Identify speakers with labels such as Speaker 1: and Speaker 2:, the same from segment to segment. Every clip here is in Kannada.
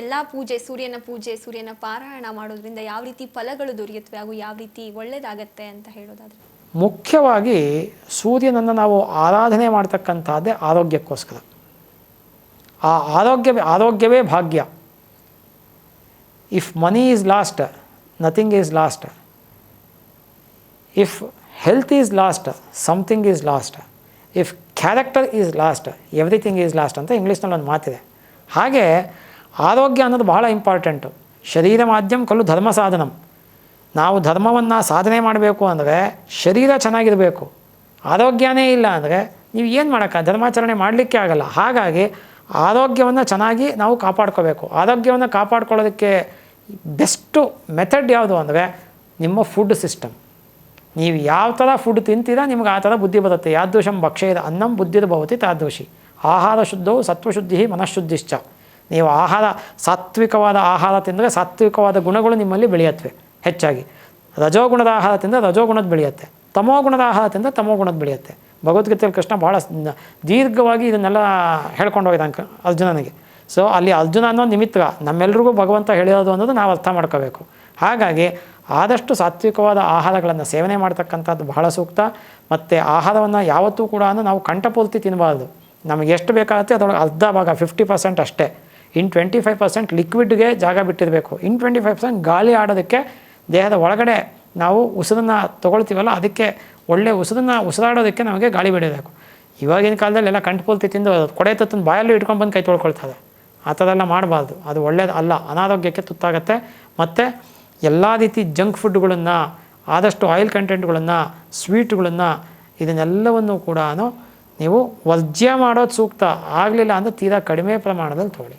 Speaker 1: ಎಲ್ಲ ಪೂಜೆ, ಸೂರ್ಯನ ಪೂಜೆ, ಸೂರ್ಯನ ಪಾರಾಯಣ ಮಾಡೋದ್ರಿಂದ ಯಾವ ರೀತಿ ಫಲಗಳು ದೊರೆಯುತ್ತವೆ ಹಾಗೂ ಯಾವ ರೀತಿ ಒಳ್ಳೇದಾಗತ್ತೆ ಅಂತ ಹೇಳೋದಾದ್ರೆ?
Speaker 2: ಮುಖ್ಯವಾಗಿ ಸೂರ್ಯನನ್ನು ನಾವು ಆರಾಧನೆ ಮಾಡ್ತಕ್ಕಂಥದ್ದೇ ಆರೋಗ್ಯಕ್ಕೋಸ್ಕರ. ಆ ಆರೋಗ್ಯವೇ ಆರೋಗ್ಯವೇ ಭಾಗ್ಯ. If money is lost nothing is lost if health is lost something is lost if character is lost everything is lost ಅಂತ ಇಂಗ್ಲೀಷ್ನಲ್ಲಿ ಒಂದು ಮಾತಿದೆ. ಹಾಗೆ ಆರೋಗ್ಯ ಅನ್ನೋದು ಬಹಳ ಇಂಪಾರ್ಟೆಂಟು ಶರೀರ ಮಾಧ್ಯಮ ಕಲ್ಲು ಧರ್ಮ ಸಾಧನಂ. ನಾವು ಧರ್ಮವನ್ನು ಸಾಧನೆ ಮಾಡಬೇಕು ಅಂದರೆ ಶರೀರ ಚೆನ್ನಾಗಿರಬೇಕು. ಆರೋಗ್ಯನೇ ಇಲ್ಲ ಅಂದರೆ ನೀವು ಏನು ಮಾಡೋಕ್ಕ? ಧರ್ಮಾಚರಣೆ ಮಾಡಲಿಕ್ಕೆ ಆಗಲ್ಲ. ಹಾಗಾಗಿ ಆರೋಗ್ಯವನ್ನು ಚೆನ್ನಾಗಿ ನಾವು ಕಾಪಾಡ್ಕೋಬೇಕು. ಆರೋಗ್ಯವನ್ನು ಕಾಪಾಡ್ಕೊಳ್ಳೋದಕ್ಕೆ ಬೆಸ್ಟು ಮೆಥಡ್ ಯಾವುದು ಅಂದರೆ ನಿಮ್ಮ ಫುಡ್ ಸಿಸ್ಟಮ್ ನೀವು ಯಾವ ಥರ ಫುಡ್ ತಿಂತೀರಾ ನಿಮ್ಗೆ ಆ ಥರ ಬುದ್ಧಿ ಬರುತ್ತೆ. ಯಾದೃಶಂ ಭಕ್ಷೇದ ಅನ್ನಂ ಬುದ್ಧಿರ್ಭವತಿ ತಾದೃಶಿ ಆಹಾರ ಶುದ್ಧವು ಸತ್ವಶುದ್ಧಿ ಮನಃಶುದ್ಧಿಶ್ಚ. ನೀವು ಆಹಾರ, ಸಾತ್ವಿಕವಾದ ಆಹಾರ ತಿಂದರೆ ಸಾತ್ವಿಕವಾದ ಗುಣಗಳು ನಿಮ್ಮಲ್ಲಿ ಬೆಳೆಯತ್ವೆ ಹೆಚ್ಚಾಗಿ. ರಜೋಗುಣದ ಆಹಾರ ತಿಂದರೆ ರಜೋಗುಣದ ಬೆಳೆಯುತ್ತೆ. ತಮೋಗುಣದ ಆಹಾರ ತಿಂದರೆ ತಮೋಗುಣದ ಬೆಳೆಯುತ್ತೆ. ಭಗವದ್ಗೀತೆಯಲ್ಲಿ ಕೃಷ್ಣ ಭಾಳ ದೀರ್ಘವಾಗಿ ಇದನ್ನೆಲ್ಲ ಹೇಳ್ಕೊಂಡು ಹೋಗಿದ್ದಾನೆ ಅರ್ಜುನನಿಗೆ. ಸೊ ಅಲ್ಲಿ ಅರ್ಜುನ ಅನ್ನೋ ನಿಮಿತ್ತ ನಮ್ಮೆಲ್ರಿಗೂ ಭಗವಂತ ಹೇಳಿರೋದು ಅನ್ನೋದು ನಾವು ಅರ್ಥ ಮಾಡ್ಕೋಬೇಕು. ಹಾಗಾಗಿ ಆದಷ್ಟು ಸಾತ್ವಿಕವಾದ ಆಹಾರಗಳನ್ನು ಸೇವನೆ ಮಾಡ್ತಕ್ಕಂಥದ್ದು ಬಹಳ ಸೂಕ್ತ. ಮತ್ತು ಆಹಾರವನ್ನು ಯಾವತ್ತೂ ಕೂಡ ನಾವು ಕಂಠಪೂರ್ತಿ ತಿನ್ನಬಾರ್ದು ನಮಗೆ ಎಷ್ಟು ಬೇಕಾಗುತ್ತೆ ಅದರೊಳಗೆ ಅರ್ಧ ಭಾಗ ಫಿಫ್ಟಿ ಪರ್ಸೆಂಟ್ ಅಷ್ಟೇ. ಇನ್ ಟ್ವೆಂಟಿ ಫೈವ್ ಪರ್ಸೆಂಟ್ ಲಿಕ್ವಿಡ್ಗೆ ಜಾಗ ಬಿಟ್ಟಿರಬೇಕು. ಇನ್ ಟ್ವೆಂಟಿ ಫೈವ್ ಪರ್ಸೆಂಟ್ ಗಾಳಿ ಆಡೋದಕ್ಕೆ ದೇಹದ ಒಳಗಡೆ ನಾವು ಉಸಿರನ್ನು ತೊಗೊಳ್ತೀವಲ್ಲ, ಅದಕ್ಕೆ ಒಳ್ಳೆ ಉಸಿರನ್ನು ಉಸಿರಾಡೋದಕ್ಕೆ ನಮಗೆ ಗಾಳಿ ಬಿಡಬೇಕು. ಇವಾಗಿನ ಕಾಲದಲ್ಲಿ ಎಲ್ಲ ಕಂಠಪೂರ್ತಿ ತಿಂದು ಕೊಡೆ ತತ್ತನ್ನು ಬಾಯಲ್ಲೂ ಇಟ್ಕೊಂಡು ಬಂದು ಕೈ ತೊಳ್ಕೊಳ್ತಾರೆ. ಆ ಥರ ಎಲ್ಲ ಮಾಡಬಾರ್ದು. ಅದು ಒಳ್ಳೇದು ಅಲ್ಲ, ಅನಾರೋಗ್ಯಕ್ಕೆ ತುತ್ತಾಗತ್ತೆ. ಮತ್ತು ಎಲ್ಲ ರೀತಿ ಜಂಕ್ ಫುಡ್ಗಳನ್ನು, ಆದಷ್ಟು ಆಯಿಲ್ ಕಂಟೆಂಟ್ಗಳನ್ನು, ಸ್ವೀಟ್ಗಳನ್ನು, ಇದನ್ನೆಲ್ಲವನ್ನು ಕೂಡ ನೀವು ವರ್ಜ್ಯ ಮಾಡೋದು ಸೂಕ್ತ. ಆಗಲಿಲ್ಲ ಅಂದರೆ ತೀರಾ ಕಡಿಮೆ ಪ್ರಮಾಣದಲ್ಲಿ ತೊಗೊಳ್ಳಿ.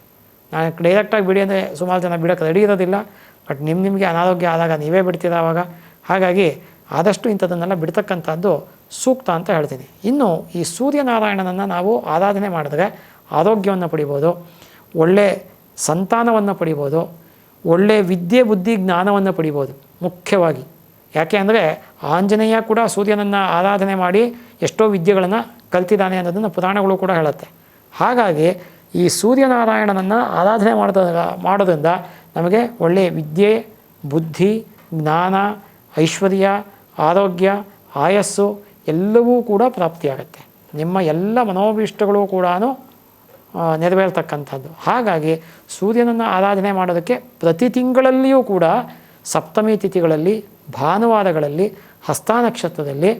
Speaker 2: ನಾನು ಡೈರೆಕ್ಟಾಗಿ ಬಿಡಿ ಅಂದರೆ ಸುಮಾರು ಜನ ಬಿಡೋಕ್ಕೆ ರೆಡಿ ಇರೋದಿಲ್ಲ ಬಟ್ ನಿಮ್ಮ ನಿಮಗೆ ಅನಾರೋಗ್ಯ ಆದಾಗ ನೀವೇ ಬಿಡ್ತೀರ ಆವಾಗ ಹಾಗಾಗಿ ಆದಷ್ಟು ಇಂಥದ್ದನ್ನೆಲ್ಲ ಬಿಡ್ತಕ್ಕಂಥದ್ದು ಸೂಕ್ತ ಅಂತ ಹೇಳ್ತೀನಿ. ಇನ್ನು ಈ ಸೂರ್ಯನಾರಾಯಣನನ್ನು ನಾವು ಆರಾಧನೆ ಮಾಡಿದ್ರೆ ಆರೋಗ್ಯವನ್ನು ಪಡಿಬೋದು, ಒಳ್ಳೆ ಸಂತಾನವನ್ನು ಪಡಿಬೋದು, ಒಳ್ಳೆ ವಿದ್ಯೆ, ಬುದ್ಧಿ, ಜ್ಞಾನವನ್ನು ಪಡಿಬೋದು, ಮುಖ್ಯವಾಗಿ. ಯಾಕೆ ಅಂದರೆ ಆಂಜನೇಯ ಕೂಡ ಸೂರ್ಯನನ್ನು ಆರಾಧನೆ ಮಾಡಿ ಎಷ್ಟೋ ವಿದ್ಯೆಗಳನ್ನು ಕಲ್ತಿದ್ದಾನೆ ಅನ್ನೋದನ್ನು ಪುರಾಣಗಳು ಕೂಡ ಹೇಳುತ್ತೆ. ಹಾಗಾಗಿ ಈ ಸೂರ್ಯನಾರಾಯಣನನ್ನು ಆರಾಧನೆ ಮಾಡೋದ ಮಾಡೋದ್ರಿಂದ ನಮಗೆ ಒಳ್ಳೆಯ ವಿದ್ಯೆ, ಬುದ್ಧಿ, ಜ್ಞಾನ, ಐಶ್ವರ್ಯ, ಆರೋಗ್ಯ, ಆಯಸ್ಸು ಎಲ್ಲವೂ ಕೂಡ ಪ್ರಾಪ್ತಿಯಾಗುತ್ತೆ. ನಿಮ್ಮ ಎಲ್ಲ ಮನೋಭೀಷ್ಟಗಳು ಕೂಡ ನೆರವೇರ್ತಕ್ಕಂಥದ್ದು. ಹಾಗಾಗಿ ಸೂರ್ಯನನ್ನು ಆರಾಧನೆ ಮಾಡೋದಕ್ಕೆ ಪ್ರತಿ ತಿಂಗಳಲ್ಲಿಯೂ ಕೂಡ ಸಪ್ತಮಿ ತಿಥಿಗಳಲ್ಲಿ, ಭಾನುವಾರಗಳಲ್ಲಿ, ಹಸ್ತ ನಕ್ಷತ್ರದಲ್ಲಿ,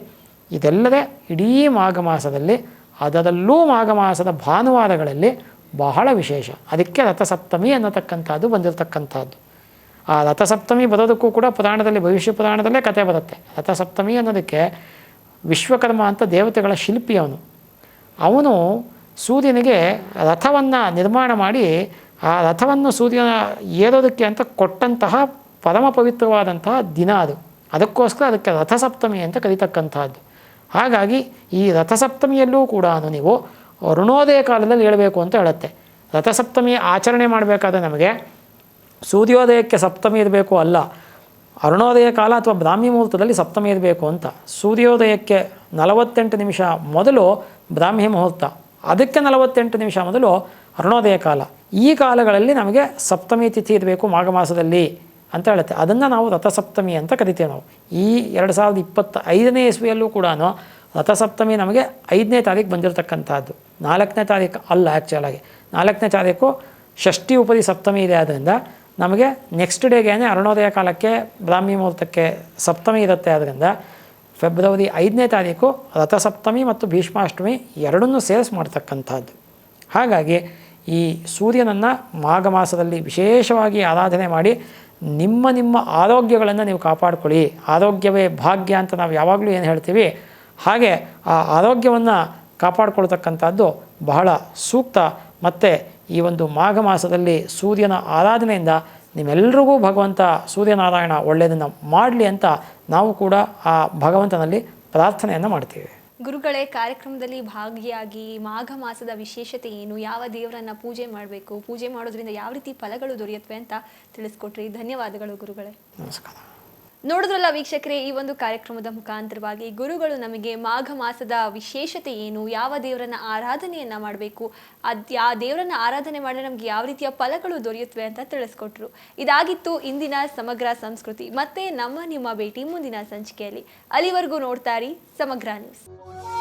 Speaker 2: ಇದೆಲ್ಲದೇ ಇಡೀ ಮಾಘ ಮಾಸದಲ್ಲಿ, ಅದರಲ್ಲೂ ಮಾಘ ಮಾಸದ ಭಾನುವಾರಗಳಲ್ಲಿ ಬಹಳ ವಿಶೇಷ. ಅದಕ್ಕೆ ರಥಸಪ್ತಮಿ ಅನ್ನತಕ್ಕಂಥದ್ದು ಬಂದಿರತಕ್ಕಂಥದ್ದು. ಆ ರಥಸಪ್ತಮಿ ಬರೋದಕ್ಕೂ ಕೂಡ ಪುರಾಣದಲ್ಲಿ, ಭವಿಷ್ಯ ಪುರಾಣದಲ್ಲೇ ಕತೆ ಬರುತ್ತೆ. ರಥಸಪ್ತಮಿ ಅನ್ನೋದಕ್ಕೆ ವಿಶ್ವಕರ್ಮ ಅಂತ ದೇವತೆಗಳ ಶಿಲ್ಪಿ ಅವನು. ಅವನು ಸೂರ್ಯನಿಗೆ ರಥವನ್ನು ನಿರ್ಮಾಣ ಮಾಡಿ, ಆ ರಥವನ್ನು ಸೂರ್ಯನ ಏರೋದಕ್ಕೆ ಅಂತ ಕೊಟ್ಟಂತಹ ಪರಮ ಪವಿತ್ರವಾದಂತಹ ದಿನ ಅದು. ಅದಕ್ಕೋಸ್ಕರ ಅದಕ್ಕೆ ರಥಸಪ್ತಮಿ ಅಂತ ಕರೀತಕ್ಕಂಥದ್ದು. ಹಾಗಾಗಿ ಈ ರಥಸಪ್ತಮಿಯಲ್ಲೂ ಕೂಡ ನೀವು ಅರುಣೋದಯ ಕಾಲದಲ್ಲಿ ಹೇಳಬೇಕು ಅಂತ ಹೇಳುತ್ತೆ. ರಥಸಪ್ತಮಿ ಆಚರಣೆ ಮಾಡಬೇಕಾದ್ರೆ ನಮಗೆ ಸೂರ್ಯೋದಯಕ್ಕೆ ಸಪ್ತಮಿ ಇರಬೇಕು ಅಲ್ಲ, ಅರುಣೋದಯ ಕಾಲ ಅಥವಾ ಬ್ರಾಹ್ಮಿ ಮುಹೂರ್ತದಲ್ಲಿ ಸಪ್ತಮಿ ಇರಬೇಕು ಅಂತ. ಸೂರ್ಯೋದಯಕ್ಕೆ ನಲವತ್ತೆಂಟು ನಿಮಿಷ ಮೊದಲು ಬ್ರಾಹ್ಮಿ ಮುಹೂರ್ತ, ಅದಕ್ಕೆ ನಲವತ್ತೆಂಟು ನಿಮಿಷ ಮೊದಲು ಅರುಣೋದಯ ಕಾಲ. ಈ ಕಾಲಗಳಲ್ಲಿ ನಮಗೆ ಸಪ್ತಮಿ ತಿಥಿ ಇರಬೇಕು ಮಾಘ ಮಾಸದಲ್ಲಿ ಅಂತ ಹೇಳುತ್ತೆ. ಅದನ್ನು ನಾವು ರಥಸಪ್ತಮಿ ಅಂತ ಕರಿತೇವೆ ನಾವು. ಈ ಎರಡು ಸಾವಿರದ ಇಪ್ಪತ್ತ ಐದನೇ ಇಸ್ವಿಯಲ್ಲೂ ಕೂಡ ರಥಸಪ್ತಮಿ ನಮಗೆ ಐದನೇ ತಾರೀಕು ಬಂದಿರತಕ್ಕಂಥದ್ದು. ನಾಲ್ಕನೇ ತಾರೀಕು ಅಲ್ಲ ಆ್ಯಕ್ಚುಲಾಗಿ ನಾಲ್ಕನೇ ತಾರೀಕು ಷಷ್ಠಿ ಉಪದಿ ಸಪ್ತಮಿ ಇದೆ ಆದ್ದರಿಂದ ನಮಗೆ ನೆಕ್ಸ್ಟ್ ಡೇಗೆ ಅರುಣೋದಯ ಕಾಲಕ್ಕೆ ಬ್ರಾಹ್ಮಿ ಮುಹೂರ್ತಕ್ಕೆ ಸಪ್ತಮಿ ಇರುತ್ತೆ ಆದ್ದರಿಂದ ಫೆಬ್ರವರಿ ಐದನೇ ತಾರೀಕು ರಥಸಪ್ತಮಿ ಮತ್ತು ಭೀಷ್ಮಾಷ್ಟಮಿ ಎರಡನ್ನೂ ಸೇರಿಸಿ ಮಾಡ್ತಕ್ಕಂಥದ್ದು. ಹಾಗಾಗಿ ಈ ಸೂರ್ಯನನ್ನು ಮಾಘ ಮಾಸದಲ್ಲಿ ವಿಶೇಷವಾಗಿ ಆರಾಧನೆ ಮಾಡಿ ನಿಮ್ಮ ನಿಮ್ಮ ಆರೋಗ್ಯಗಳನ್ನು ನೀವು ಕಾಪಾಡ್ಕೊಳ್ಳಿ. ಆರೋಗ್ಯವೇ ಭಾಗ್ಯ ಅಂತ ನಾವು ಯಾವಾಗಲೂ ಏನು ಹೇಳ್ತೀವಿ? ಹಾಗೆ ಆ ಆರೋಗ್ಯವನ್ನು ಕಾಪಾಡಿಕೊಳ್ತಕ್ಕಂಥದ್ದು ಬಹಳ ಸೂಕ್ತ ಮತ್ತು ಈ ಒಂದು ಮಾಘ ಮಾಸದಲ್ಲಿ ಸೂರ್ಯನ ಆರಾಧನೆಯಿಂದ ನಿಮ್ಮೆಲ್ಲರಿಗೂ ಭಗವಂತ ಸೂರ್ಯನಾರಾಯಣ ಒಳ್ಳೆಯದನ್ನು ಮಾಡಲಿ ಅಂತ ನಾವು ಕೂಡ ಆ ಭಗವಂತನಲ್ಲಿ ಪ್ರಾರ್ಥನೆಯನ್ನು ಮಾಡ್ತೀವಿ.
Speaker 1: ಗುರುಗಳೇ ಕಾರ್ಯಕ್ರಮದಲ್ಲಿ ಭಾಗಿಯಾಗಿ ಮಾಘ ಮಾಸದ ವಿಶೇಷತೆ ಏನು? ಯಾವ ದೇವರನ್ನ ಪೂಜೆ ಮಾಡಬೇಕು? ಪೂಜೆ ಮಾಡೋದ್ರಿಂದ ಯಾವ ರೀತಿ ಫಲಗಳು ದೊರೆಯುತ್ತವೆ ಅಂತ ತಿಳಿಸ್ಕೊಟ್ರಿ. ಧನ್ಯವಾದಗಳು ಗುರುಗಳೇ.
Speaker 2: ನಮಸ್ಕಾರ.
Speaker 1: ನೋಡಿದ್ರಲ್ಲ ವೀಕ್ಷಕರೇ, ಈ ಒಂದು ಕಾರ್ಯಕ್ರಮದ ಮುಖಾಂತರವಾಗಿ ಗುರುಗಳು ನಮಗೆ ಮಾಘ ಮಾಸದ ವಿಶೇಷತೆ ಏನು, ಯಾವ ದೇವರನ್ನ ಆರಾಧನೆಯನ್ನ ಮಾಡಬೇಕು, ಅದ್ ಆ ದೇವರನ್ನ ಆರಾಧನೆ ಮಾಡಿದ್ರೆ ನಮ್ಗೆ ಯಾವ ರೀತಿಯ ಫಲಗಳು ದೊರೆಯುತ್ತವೆ ಅಂತ ತಿಳಿಸ್ಕೊಟ್ರು. ಇದಾಗಿತ್ತು ಇಂದಿನ ಸಮಗ್ರ ಸಂಸ್ಕೃತಿ. ಮತ್ತೆ ನಮ್ಮ ನಿಮ್ಮ ಭೇಟಿ ಮುಂದಿನ ಸಂಚಿಕೆಯಲ್ಲಿ. ಅಲ್ಲಿವರೆಗೂ ನೋಡ್ತಾರಿ ಸಮಗ್ರ ನ್ಯೂಸ್.